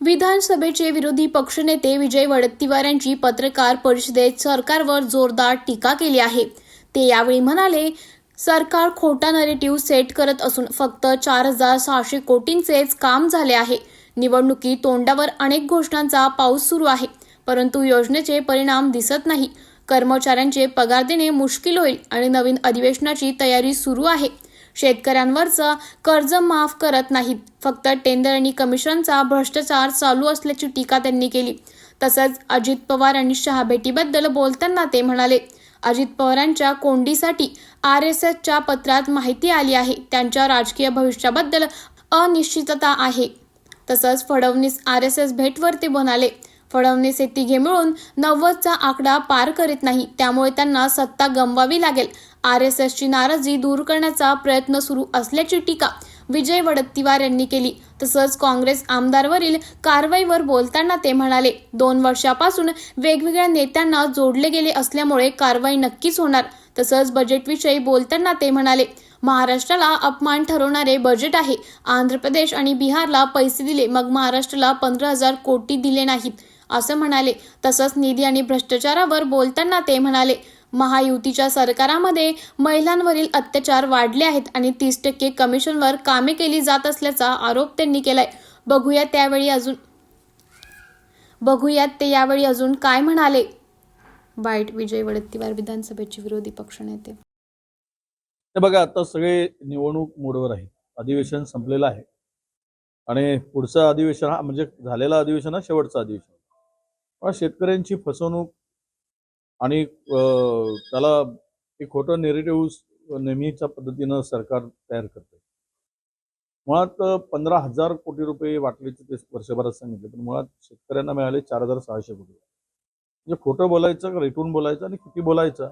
विधानसभेचे विरोधी पक्षनेते विजय वडेट्टीवार यांची पत्रकार परिषदेत सरकारवर जोरदार टीका केली आहे. ते यावेळी म्हणाले सरकार खोटा नरेटिव्ह सेट करत असून फक्त चार हजार सहाशे कोटींचेच काम झाले आहे. निवडणुकी तोंडावर अनेक घोषणांचा पाऊस सुरू आहे. परंतु योजनेचे परिणाम दिसत नाही. कर्मचाऱ्यांचे पगार देणे मुश्किल होईल आणि नवीन अधिवेशनाची तयारी सुरू आहे. शेतकऱ्यांवरचं कर्ज माफ करत नाहीत. फक्त टेंडर आणि कमिशनचा भ्रष्टाचार चालू असल्याची टीका त्यांनी केली. तसंच अजित पवार आणि शहा भेटीबद्दल बोलताना ते म्हणाले अजित पवारांच्या कोंडीसाठी आर एस एसच्या पत्रात माहिती आली आहे. त्यांच्या राजकीय भविष्याबद्दल अनिश्चितता आहे. तसंच फडणवीस आर एस एस भेटवर ते म्हणाले फडणवीस हे तिघे मिळून नव्वदचा आकडा पार करीत नाही. त्यामुळे त्यांना सत्ता गमवावी लागेल. आर एस एसची नाराजी दूर करण्याचा प्रयत्न सुरू असल्याची टीका विजय वडत्तीवार यांनी केली. तसंच काँग्रेस आमदारवरील कारवाईवर बोलताना ते म्हणाले दोन वर्षापासून वेगवेगळ्या नेत्यांना जोडले गेले असल्यामुळे कारवाई नक्कीच होणार. तसंच बजेटविषयी बोलताना ते म्हणाले महाराष्ट्राला अपमान ठरवणारे बजेट आहे. आंध्र प्रदेश आणि बिहारला पैसे दिले मग महाराष्ट्राला पंधरा हजार कोटी दिले नाहीत. असं म्हणाले. तसंच निधी आणि भ्रष्टाचारावर बोलताना ते म्हणाले महायुतीच्या सरकारामध्ये महिलांवरील अत्याचार वाढले आहेत आणि तीस टक्के कमिशनवर कामे केली जात असल्याचा आरोप त्यांनी केलाय. बघूया त्यावेळी अजून. बघूयात ते यावेळी अजून काय म्हणाले. वाईट विजय वडत्तीवार विधानसभेचे विरोधी पक्षनेते हे बघा आता सगळे निवडणूक मोडवर आहे अधिवेशन संपलेलं आहे. आणि पुढचं अधिवेशन हा म्हणजे झालेलं अधिवेशन हा शेवटचं अधिवेशन. शेतकऱ्यांची फसवणूक आणि त्याला एक खोटं नेरेटिव्ह नेहमीच्या पद्धतीनं सरकार तयार करते मुळात पंधरा हजार कोटी रुपये वाटल्याचे ते वर्षभरात सांगितले पण मुळात शेतकऱ्यांना मिळाले चार हजार सहाशे कोटी म्हणजे खोटं बोलायचं रेटून बोलायचं आणि किती बोलायचं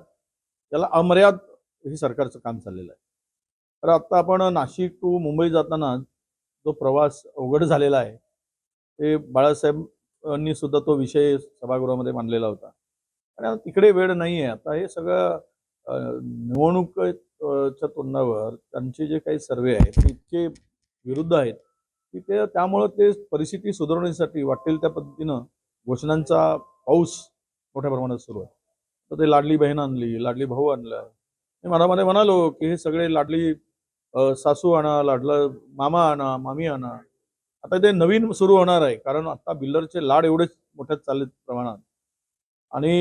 त्याला अमर्याद हे सरकारचं काम चाललेलं आहे. तर आता आपण नाशिक टू मुंबई जाताना जो प्रवास अवघड झालेला आहे ते बाळासाहेब सुद्धा तो विषय सभागृहामध्ये मांडलेला होता. आणि आता तिकडे वेळ नाही आहे आता हे सगळं निवडणुकीच्या तोंडावर त्यांचे जे काही सर्वे आहेत ते इतके विरुद्ध आहेत की ते त्यामुळं ते परिस्थिती सुधारण्यासाठी वाटेल त्या पद्धतीनं घोषणांचा पाऊस मोठ्या प्रमाणात सुरू आहे. तर ते लाडली बहीण आणली लाडली भाऊ आणला. मी मनामध्ये म्हणालो की हे सगळे लाडली सासू आणा लाडला मामा आणा मामी आणा. आता ते नवीन सुरू होणार आहे कारण आता बिल्डरचे लाड एवढेच मोठ्यात चाललेत प्रमाणात. आणि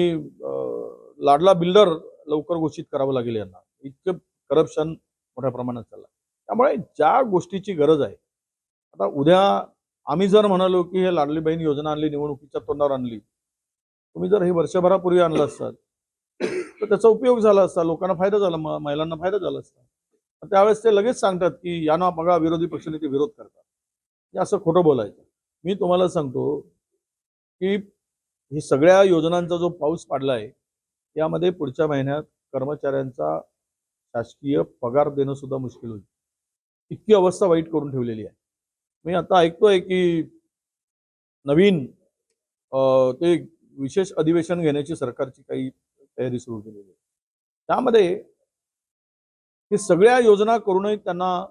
लाडला बिल्डर लवकर घोषित करावं लागेल यांना. इतकं करप्शन मोठ्या प्रमाणात चाललं त्यामुळे ज्या गोष्टीची गरज आहे आता उद्या आम्ही जर म्हणालो की हे लाडली बहीण योजना आणली निवडणुकीच्या तोंडावर आणली तुम्ही जर हे वर्षभरापूर्वी आणलं असतात तर त्याचा उपयोग झाला असता लोकांना फायदा झाला महिलांना फायदा झाला असता. त्यावेळेस ते लगेच सांगतात की यांना बघा विरोधी पक्षनेते विरोध करतात. हे असं खोटं बोलायचं. मी तुम्हाला सांगतो की ही सगळ्या योजनांचा जो पाऊस पाडला आहे यामध्ये पुढच्या महिन्यात कर्मचाऱ्यांचा शासकीय पगार देणं सुद्धा मुश्किल होईल. इतकी अवस्था वाईट करून ठेवलेली आहे. मी आता ऐकतोय की नवीन ते विशेष अधिवेशन घेण्याची सरकारची काही तयारी सुरू केलेली आहे. त्यामध्ये हे सगळ्या योजना करूनही त्यांना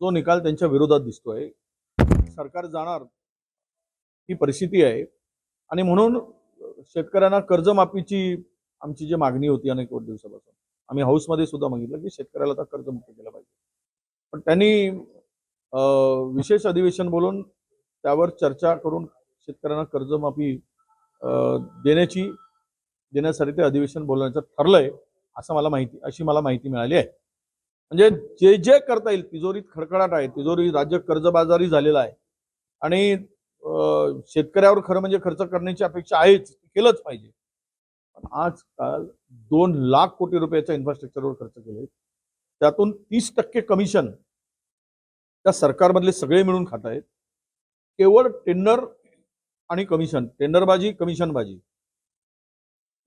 जो निकाल त्यांच्या विरोधात दिसतोय सरकार जाणार ही परिस्थिती आहे. आणि म्हणून शेतकऱ्यांना कर्जमाफीची आमची जी मागणी होती अनेक दिवसापासून आम्ही हाऊसमध्ये सुद्धा मागितलं की शेतकऱ्याला आता कर्जमुक्त केलं पाहिजे. पण त्यांनी अं, विशेष अधिवेशन बोलून त्यावर चर्चा करून शेतकऱ्यांना कर्जमाफी देण्याची देण्यासाठी ते अधिवेशन बोलवण्याचं ठरलंय असं मला माहिती अशी मला माहिती मिळाली आहे. म्हणजे जे जे करता येईल तिजोरीत खडखडाट आहे तिजोरी राज्य कर्जबाजारी झालेला आहे. आणि शेतकऱ्यावर खरं म्हणजे खर्च करण्याची अपेक्षा आहेच केलंच पाहिजे. पण आजकाल दोन लाख कोटी रुपयाच्या इन्फ्रास्ट्रक्चरवर खर्च केले त्यातून तीस टक्के कमिशन त्या सरकारमधले सगळे मिळून खात आहेत. केवळ टेंडर आणि कमिशन टेंडरबाजी कमिशनबाजी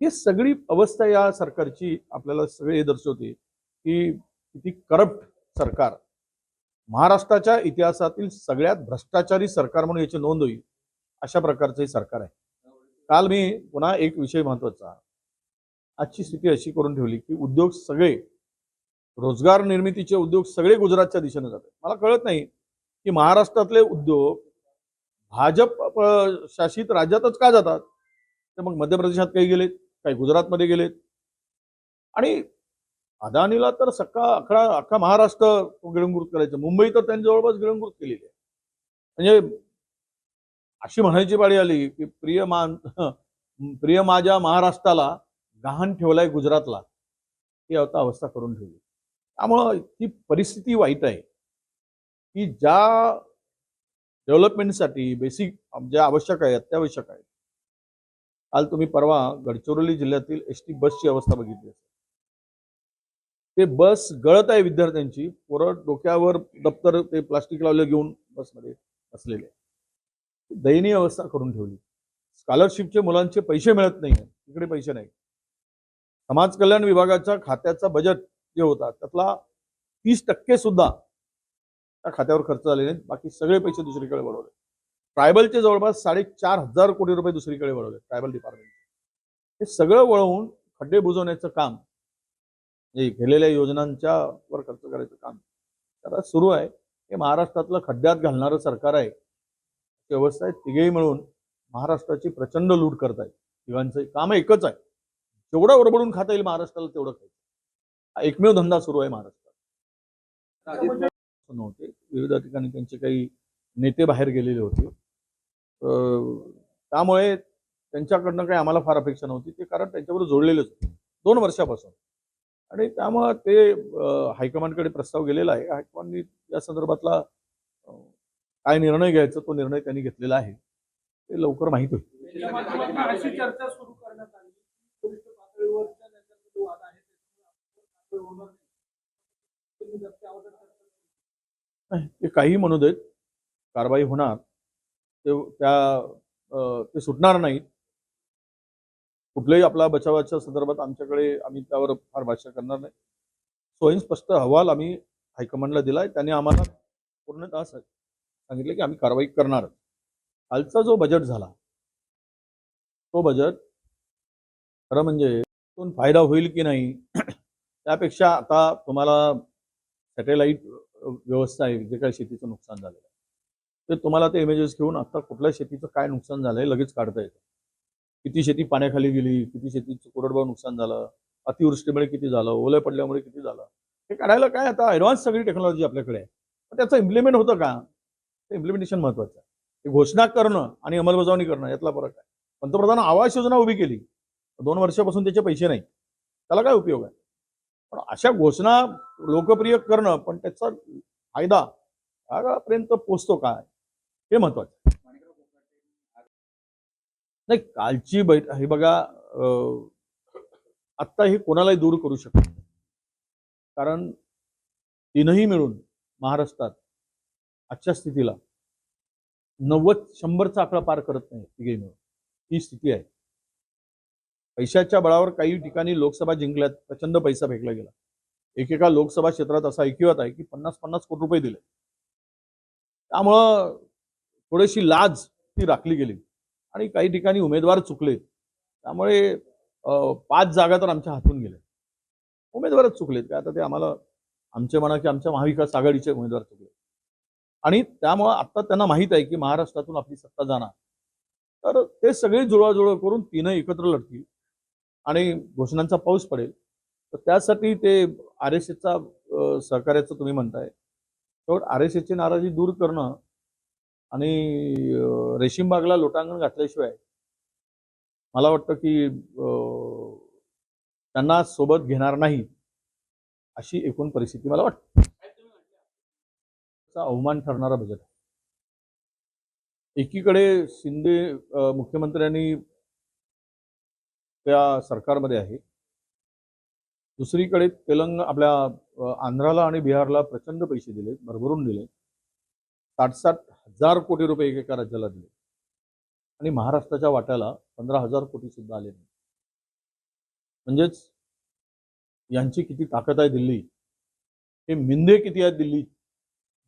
ही सगळी अवस्था या सरकारची आपल्याला सगळे हे दर्शवते की किती करप्ट सरकार. महाराष्ट्राच्या इतिहासातील सगळ्यात भ्रष्टाचारी सरकार म्हणून याची नोंद होईल अशा प्रकारचं हे सरकार आहे. काल मी पुन्हा एक विषय महत्त्वाचा आजची स्थिती अशी करून ठेवली की उद्योग सगळे रोजगार निर्मितीचे उद्योग सगळे गुजरातच्या दिशेने जातात. मला कळत नाही की महाराष्ट्रातले उद्योग भाजप शासित राज्यातच का जातात? ते मग मध्य प्रदेशात काही गेलेत काही गुजरातमध्ये गेलेत. आणि अदानीला तर सकाळ अकरा अख्खा महाराष्ट्र गिळंकृत करायचं. मुंबई तर त्यांनी जवळपास गिळंकृत केलेली आहे. म्हणजे अशी म्हणायची पाळी आली की प्रिय मान प्रिय माझ्या महाराष्ट्राला गहाण ठेवलाय गुजरातला. ही आता अवस्था करून ठेवली. त्यामुळं ती परिस्थिती वाईट आहे. की ज्या डेव्हलपमेंटसाठी बेसिक ज्या आवश्यक आहे अत्यावश्यक आहे. काल तुम्ही परवा गडचिरोली जिल्ह्यातील एस टी बसची अवस्था बघितली असेल. ते बस गळत आहे विद्यार्थ्यांची. पोरं डोक्यावर दप्तर ते प्लास्टिक लावले घेऊन बसमध्ये असलेले दयनीय अवस्था करून ठेवली. स्कॉलरशिपचे मुलांचे पैसे मिळत नाही तिकडे पैसे नाही समाज कल्याण विभागाच्या खात्याचा बजेट जे होता त्यातला तीस टक्के सुद्धा त्या खात्यावर खर्च झाले नाहीत. बाकी सगळे पैसे दुसरीकडे वळवले. ट्रायबलचे जवळपास साडेचार हजार कोटी रुपये दुसरीकडे वळवले. ट्रायबल डिपार्टमेंट हे सगळं वळवून खड्डे बुजवण्याचं काम म्हणजे हे केलेल्या योजनांच्या वर खर्च करायचं काम. आता सुरू आहे. हे महाराष्ट्रातलं खड्ड्यात घालणारं सरकार आहे. व्यवस्था आहे. तिघेही मिळून महाराष्ट्राची प्रचंड लूट करतायत. तिघांचं काम एकच आहे. जेवढं ओरबडून खाता येईल महाराष्ट्राला तेवढं खायचं. हा एकमेव धंदा सुरू आहे महाराष्ट्रात. नव्हते. विविध ठिकाणी त्यांचे काही नेते बाहेर गेलेले होते. त्यामुळे त्यांच्याकडनं काही आम्हाला फार अपेक्षा नव्हती. ते कारण त्यांच्याबरोबर जोडलेलेच होते. दोन वर्षापासून. आणि त्यामुळं ते हायकमांडकडे प्रस्ताव गेलेला आहे. हायकमांडनी या संदर्भातला काय निर्णय घ्यायचा तो निर्णय त्यांनी घेतलेला आहे. ते लवकर माहीत होईल. ते काही म्हणू देत कारवाई होणार ते त्या ते सुटणार नाहीत. कुठल्याही आपला बचावाच्या संदर्भात आमच्याकडे आम्ही त्यावर फार भाष्य करणार नाही. स्वयंस्पष्ट अहवाल आम्ही हायकमांडला दिलाय. त्याने आम्हाला पूर्णतः सांगितलं की आम्ही कारवाई करणार. कालचा जो बजेट झाला तो बजेट खरं म्हणजे त्यातून फायदा होईल की नाही त्यापेक्षा आता तुम्हाला सॅटेलाईट व्यवस्था आहे जे काही शेतीचं नुकसान झालेलं आहे ते तुम्हाला ते इमेजेस घेऊन आता कुठल्या शेतीचं काय नुकसान झालंय लगेच काढता येतं. किती शेती पाण्याखाली गेली किती शेतीचं कोरडवाहू नुकसान झालं अतिवृष्टीमुळे किती झालं ओले पडल्यामुळे किती झालं? हे काढायला काय आता ॲडव्हान्स सगळी टेक्नॉलॉजी आपल्याकडे आहे. पण त्याचं इम्प्लिमेंट होतं का? ते इम्प्लिमेंटेशन महत्वाचं आहे. घोषणा करणं आणि अंमलबजावणी करणं यातला फरक आहे. पंतप्रधान आवास योजना उभी केली. दोन वर्षापासून त्याचे पैसे नाही. त्याला काय उपयोग आहे? पण अशा घोषणा लोकप्रिय करणं पण त्याचा फायदा पर्यंत पोचतो काय? हे महत्वाचं नाही कालची बैठ हे बघा अं, आत्ता हे कोणालाही दूर करू शकत नाही. कारण तीनही मिळून महाराष्ट्रात आजच्या स्थितीला नव्वद शंभरचा आकडा पार करत नाही तिघे मिळून. ही स्थिती आहे. पैशाच्या बळावर काही ठिकाणी लोकसभा जिंकल्यात प्रचंड पैसा फेकला गेला. एकेका लोकसभा क्षेत्रात असा ऐकिवात आहे की पन्नास पन्नास कोटी रुपये दिले. त्यामुळं थोडीशी लाज ती राखली गेली. आणि काही ठिकाणी उमेदवार चुकले त्यामुळे पाच जागा तर आमच्या हातून गेल्या. उमेदवारच चुकलेत. काय आता ते आम्हाला आमचे म्हणा की आमच्या महाविकास आघाडीचे उमेदवार चुकले. आणि त्यामुळं आता त्यांना माहीत आहे की महाराष्ट्रातून आपली सत्ता जाणार. तर ते सगळे जुळवाजुळव करून तिनं एकत्र लढतील. आणि घोषणांचा पाऊस पडेल. तर त्यासाठी ते आर एस एसचा सहकार्याचं तुम्ही म्हणताय. शेवट आर एस एसची नाराजी दूर करणं आणि रेशीमबागला लोटांगण घातल्याशिवाय मला वाटतं की त्यांना सोबत घेणार नाही अशी एकूण परिस्थिती मला वाटते. चा अवमान ठरणारा बजेट आहे. एकीकडे शिंदे मुख्यमंत्र्यांनी त्या सरकारमध्ये आहे. दुसरीकडे तेलंग आपल्या आंध्राला आणि बिहारला प्रचंड पैसे दिले भरभरून दिले साठसाठ हजार कोटी रुपये एकेका राज्याला दिले. आणि महाराष्ट्राच्या वाट्याला पंधरा हजार कोटी सुद्धा आले नाही. म्हणजेच यांची किती ताकद आहे दिल्ली? हे मिंदे किती आहेत दिल्ली?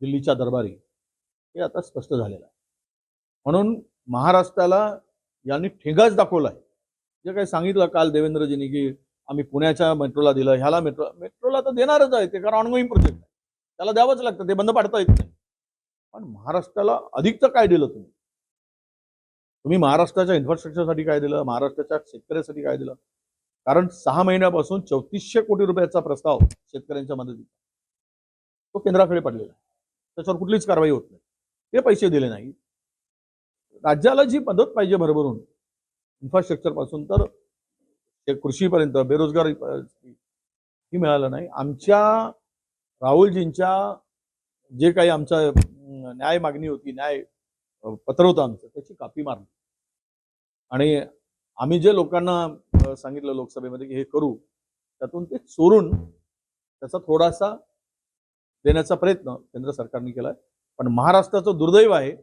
दिल्लीच्या दरबारी. हे आता स्पष्ट झालेलं आहे. म्हणून महाराष्ट्राला यांनी ठेगाच दाखवला आहे. जे काही सांगितलं काल देवेंद्रजींनी की आम्ही पुण्याच्या मेट्रोला दिलं ह्याला मेट्रो मेट्रोला तर देणारच आहे ते कारण ऑनगोईंग प्रोजेक्ट आहे. त्याला द्यावंच लागतं ते बंद पाडता येत नाही. पण महाराष्ट्राला अधिकचं काय दिलं तुम्ही? तुम्ही महाराष्ट्राच्या इन्फ्रास्ट्रक्चरसाठी काय दिलं? महाराष्ट्राच्या शेतकऱ्यासाठी काय दिलं? कारण सहा महिन्यापासून चौतीसशे कोटी रुपयाचा प्रस्ताव शेतकऱ्यांच्या मदतीचा. तो केंद्राकडे पडलेला आहे. त्याच्यावर कुठलीच कारवाई होत नाही. ते पैसे दिले नाही राज्याला जी मदत पाहिजे भरभरून इन्फ्रास्ट्रक्चरपासून तर ते कृषीपर्यंत बेरोजगारी ही मिळालं नाही. आमच्या राहुलजींच्या जे काही आमच्या न्याय मागणी होती न्याय पत्र होतं आमचं त्याची कापी मारली. आणि आम्ही जे लोकांना सांगितलं लोकसभेमध्ये की हे करू त्यातून ते चोरून त्याचा थोडासा देण्याचा प्रयत्न केंद्र सरकारने केलाय. पण महाराष्ट्राचं दुर्दैव आहे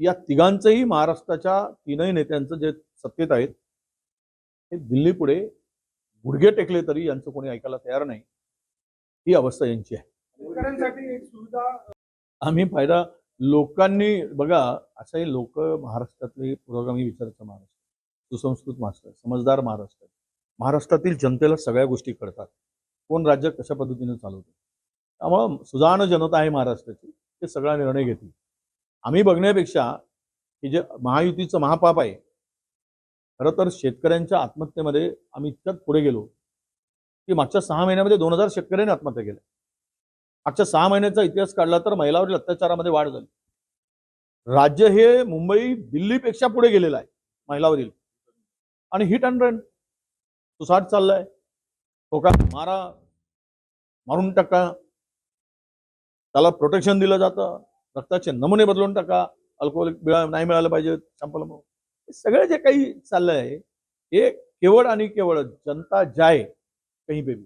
या तिघांचंही महाराष्ट्राच्या तीनही नेत्यांचं जे सत्तेत आहेत हे दिल्ली पुढे गुडघे टेकले तरी यांचं कोणी ऐकायला तयार नाही ही अवस्था यांची आहे. शेतकऱ्यांसाठी एक सुविधा आम्ही फायदा लोकांनी बघा असे लोक महाराष्ट्रातले पुरोगामी विचाराचं महाराष्ट्र. सुसंस्कृत महाराष्ट्र समजदार महाराष्ट्र. महाराष्ट्रातील जनतेला सगळ्या गोष्टी कळतात. कोण राज्य कशा पद्धतीने चालवतो? त्यामुळं सुजाण जनता आहे महाराष्ट्राची. ते सगळा निर्णय घेतील. आम्ही बघण्यापेक्षा की जे महायुतीचं महापाप आहे खरं तर शेतकऱ्यांच्या आत्महत्येमध्ये आम्ही इतक्यात पुढे गेलो की मागच्या सहा महिन्यामध्ये दोन हजार शेतकऱ्यांनी आत्महत्या केल्या. मागच्या सहा महिन्याचा इतिहास काढला तर महिलावरील अत्याचारामध्ये वाढ झाली. राज्य हे मुंबई दिल्लीपेक्षा पुढे गेलेलं आहे महिलावरील. आणि हिट अँड रन सुसाट चाललाय. तो का मारा मारून टाका. त्याला प्रोटेक्शन दिलं जातं. रक्ताचे नमुने बदलून टाका. अल्कोहोल नाही मिळालं पाहिजे सॅम्पल हे सगळं जे काही चाललंय आहे हे केवळ आणि केवळ जनता जाय कहीं पे भी.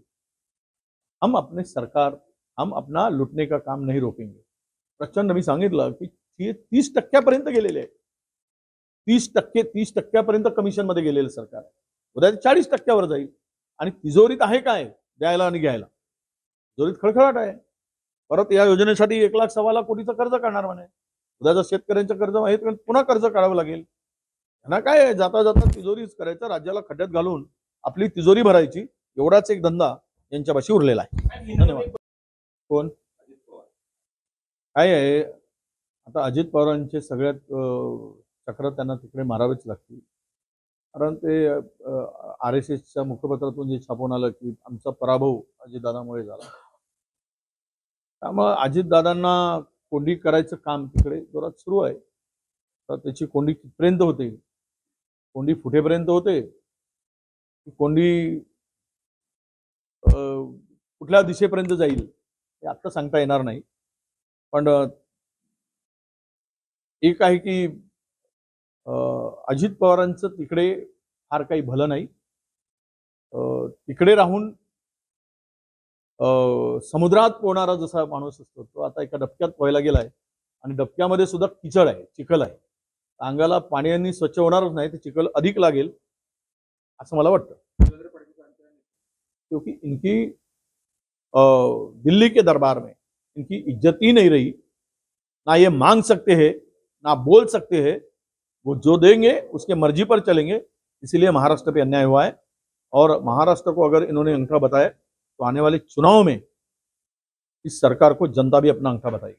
हम अपने सरकार हम अपना लुटने का काम नाही रोकेंगे। प्रचंड मी सांगितलं की हे तीस टक्क्यापर्यंत गेलेले आहे तीस टक्के तीस टक्क्यापर्यंत कमिशनमध्ये गेलेलं सरकार आहे. उद्या चाळीस टक्क्यावर जाईल. आणि तिजोरीत आहे काय? द्यायला आणि घ्यायला. तिजोरीत खळखळाट आहे. परत या योजनेसाठी एक लाख सव्वा लाख कोटीचं कर्ज काढणार म्हणे. उद्याचं शेतकऱ्यांचं कर्ज आहे पुन्हा कर्ज काढावं लागेल. त्यांना काय आहे? जाता जाता तिजोरीच करायचं राज्याला खड्ड्यात घालून आपली तिजोरी भरायची. एवढाच एक धंदा यांच्यापाशी उरलेला आहे. धन्यवाद. कोण? काय आहे? आता अजित पवारांचे सगळ्यात चक्र त्यांना तिकडे मारावेच लागतील. कारण ते आर एस एसच्या मुखपत्रातून जे छापून आलं की आमचा पराभव अजितदादामुळे झाला. त्यामुळं अजितदादांना कोंडी करायचं काम तिकडे जोरात सुरू आहे. तर त्याची कोंडी कितपर्यंत होते? कोंडी फुटेपर्यंत होते? कोंडी कुठल्या दिशेपर्यंत जाईल? हे आत्ता सांगता येणार नाही. पण एक आहे की अजित पवारांचं तिकडे फार काही भलं नाही. अं, तिकडे राहून अं, समुद्रात पोहणारा जसा माणूस असतो तो आता एका डबक्यात पोहायला गेलाय आणि डबक्यामध्ये सुद्धा किचड आहे चिखल आहे. अंगाला पाण्याने स्वच्छ होणारच नाही ते चिखल अधिक लागेल असं मला वाटतं. क्योंकि इनकी दिल्ली के दरबार में। इनकी इज़्ज़त ही नहीं रही। ना ये मांग सकते हैं, ना बोल सकते हैं। वो जो देंगे, उसके मर्ज़ी पर चलेंगे। इसीलिए महाराष्ट्र पे अन्याय हुआ है। और महाराष्ट्र को अगर इन्होंने अंगठा बताया तो आने वाले चुनाव में इस सरकार को जनता भी अपना अंगठा बताएगी।